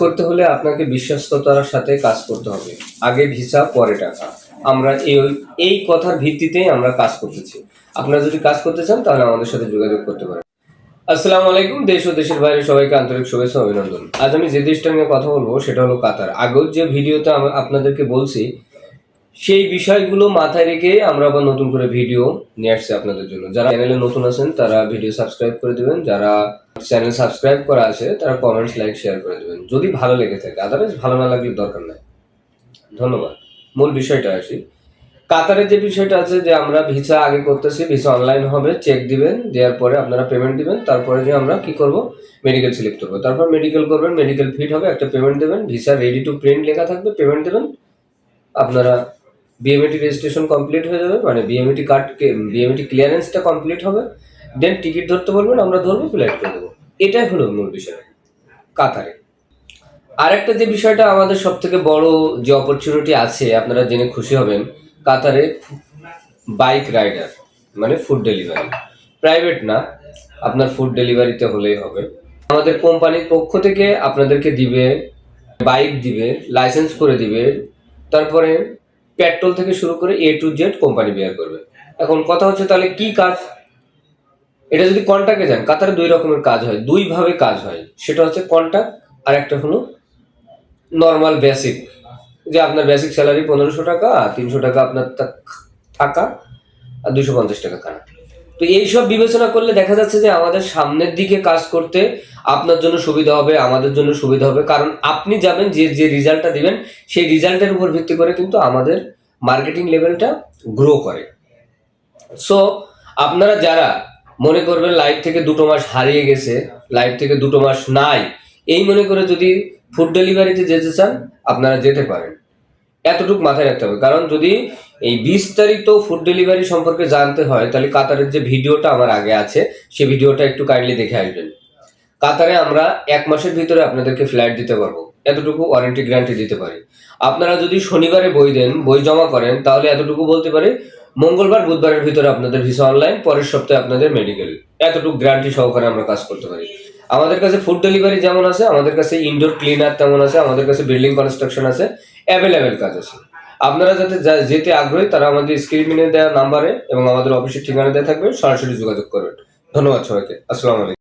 করতে হলে আপনাকে বিশ্বস্ততার সাথে কাজ করতে হবে। আগে ভিসা, পরে টাকা। আমরা এই এই কথার ভিত্তিতেই আমরা কাজ করতেছি। আপনারা যদি কাজ করতে চান, তাহলে আমাদের সাথে যোগাযোগ করতে পারেন। আসসালামু আলাইকুম, দেশ ও দেশের বাইরে সবাইকে আন্তরিক শুভেচ্ছা অভিনন্দন। আজ আমি যে দেশটা নিয়ে কথা বলব, সেটা হলো কাতার। আগের যে ভিডিওতে আপনাদেরকে বলছি সেই বিষয়গুলো মাথায় রেখে আমরা আবার নতুন করে ভিডিও নিয়ে আসছি আপনাদের জন্য। যারা চ্যানেলে নতুন আছেন, তারা ভিডিও সাবস্ক্রাইব করে দেবেন। যারা চ্যানেল সাবস্ক্রাইব করা আছে, তারা কমেন্টস লাইক শেয়ার করে দেবেন। যদি ভালো লেগে থাকে আদারওয়াইজ ভালো না লাগলে দরকার নাই। ধন্যবাদ। মূল বিষয়টা আসি। কাতারের যে বিষয়টা আছে যে আমরা ভিসা আগে করতেছি ভিসা অনলাইন হবে চেক দিবেন, দেওয়ার পরে আপনারা পেমেন্ট দিবেন, তারপরে যে আমরা কি করব? মেডিকেল সিলেক্ট করব। তারপর মেডিকেল করবেন মেডিকেল ফিট হবে, একটা পেমেন্ট দেবেন ভিসা রেডি টু প্রিন্ট লেখা থাকবে পেমেন্ট দেবেন। আপনারা বিএমএটি রেজিস্ট্রেশন কমপ্লিট হয়ে যাবে মানে বিএমএটি কার্ড বিএমএটি ক্লিয়ারেন্সটা কমপ্লিট হবে। দেন টিকিট ধরতে বলবেন, আমরা ধরবো ফ্লাইট করে দেবো। এটাই হলো মূল বিষয়, কাতারে। আরেকটা যে বিষয়টা আমাদের সব থেকে বড় যে অপরচুনিটি আছে, আপনারা জেনে খুশি হবেন, কাতারে বাইক রাইডার মানে ফুড ডেলিভারি প্রাইভেট না, আপনার ফুড ডেলিভারিতে হলেই হবে। আমাদের কোম্পানির পক্ষ থেকে আপনাদেরকে দিবে বাইক দিবে লাইসেন্স করে দিবে, তারপরে পেট্রোল থেকে শুরু করে A to Z company bear করবে। এখন কথা হচ্ছে তাহলে কি কাজ? এটা যদি কন্ট্যাক্টে যান, কাতারে দুই রকমের কাজ হয় দুই ভাবে কাজ হয়। সেটা হচ্ছে কন্ট্যাক্ট আর একটা হলো নর্মাল বেসিক যে আপনার বেসিক স্যালারি পনেরোশো টাকা তিনশো টাকা আপনার থাকা, আর দুশো পঞ্চাশ টাকা খানা তো এইসব বিবেচনা করলে দেখা যাচ্ছে যে আমাদের সামনের দিকে কাজ করতে আপনার জন্য সুবিধা হবে, আমাদের জন্য সুবিধা হবে। কারণ আপনি যাবেন, যে যে রেজাল্টটা দিবেন, সেই রেজাল্টের উপর ভিত্তি করে কিন্তু আমাদের মার্কেটিং লেভেলটা গ্রো করে। সো আপনারা যারা মনে করবেন লাইফ থেকে দুটো মাস হারিয়ে গেছে লাইফ থেকে দুটো মাস নাই, এই মনে করে যদি ফুড ডেলিভারিতে যেতে চান, আপনারা যেতে পারেন। এতটুকু মাথায় রাখতে হবে। কারণ যদি এই বিস্তারিত ফুড ডেলিভারি সম্পর্কে জানতে হয়, তাহলে কাতারের যে ভিডিওটা আমার আগে আছে সেই ভিডিওটা একটু কাইন্ডলি দেখে আসবেন। কাতারে আমরা এক মাসের ভিতরে আপনাদেরকে ফ্ল্যাট দিতে পারব। এতটুকু ওয়ারেন্টি গ্যারান্টি দিতে পারি। আপনারা যদি শনিবারে বই দেন, বই জমা করেন, তাহলে এতটুকু বলতে পারি, মঙ্গলবার, বুধবারের ভিতরে আপনাদের ভিসা অনলাইন পরের সপ্তাহে আপনাদের মেডিকেল এতটুকু গ্যারান্টি সহকারে আমরা কাজ করতে পারি। আমাদের কাছে ফুড ডেলিভারি যেমন আছে, আমাদের কাছে ইনডোর ক্লিনার তেমন আছে, আমাদের কাছে বিল্ডিং কনস্ট্রাকশন আছে অ্যাভেলেবেল কাজ আছে। আপনারা যাতে যেতে আগ্রহী, তারা আমাদের স্ক্রিনে দেওয়া নাম্বারে এবং আমাদের অফিসের ঠিকানা দেওয়া থাকবে, সরাসরি যোগাযোগ করবেন। ধন্যবাদ সবাইকে। আসসালামু আলাইকুম।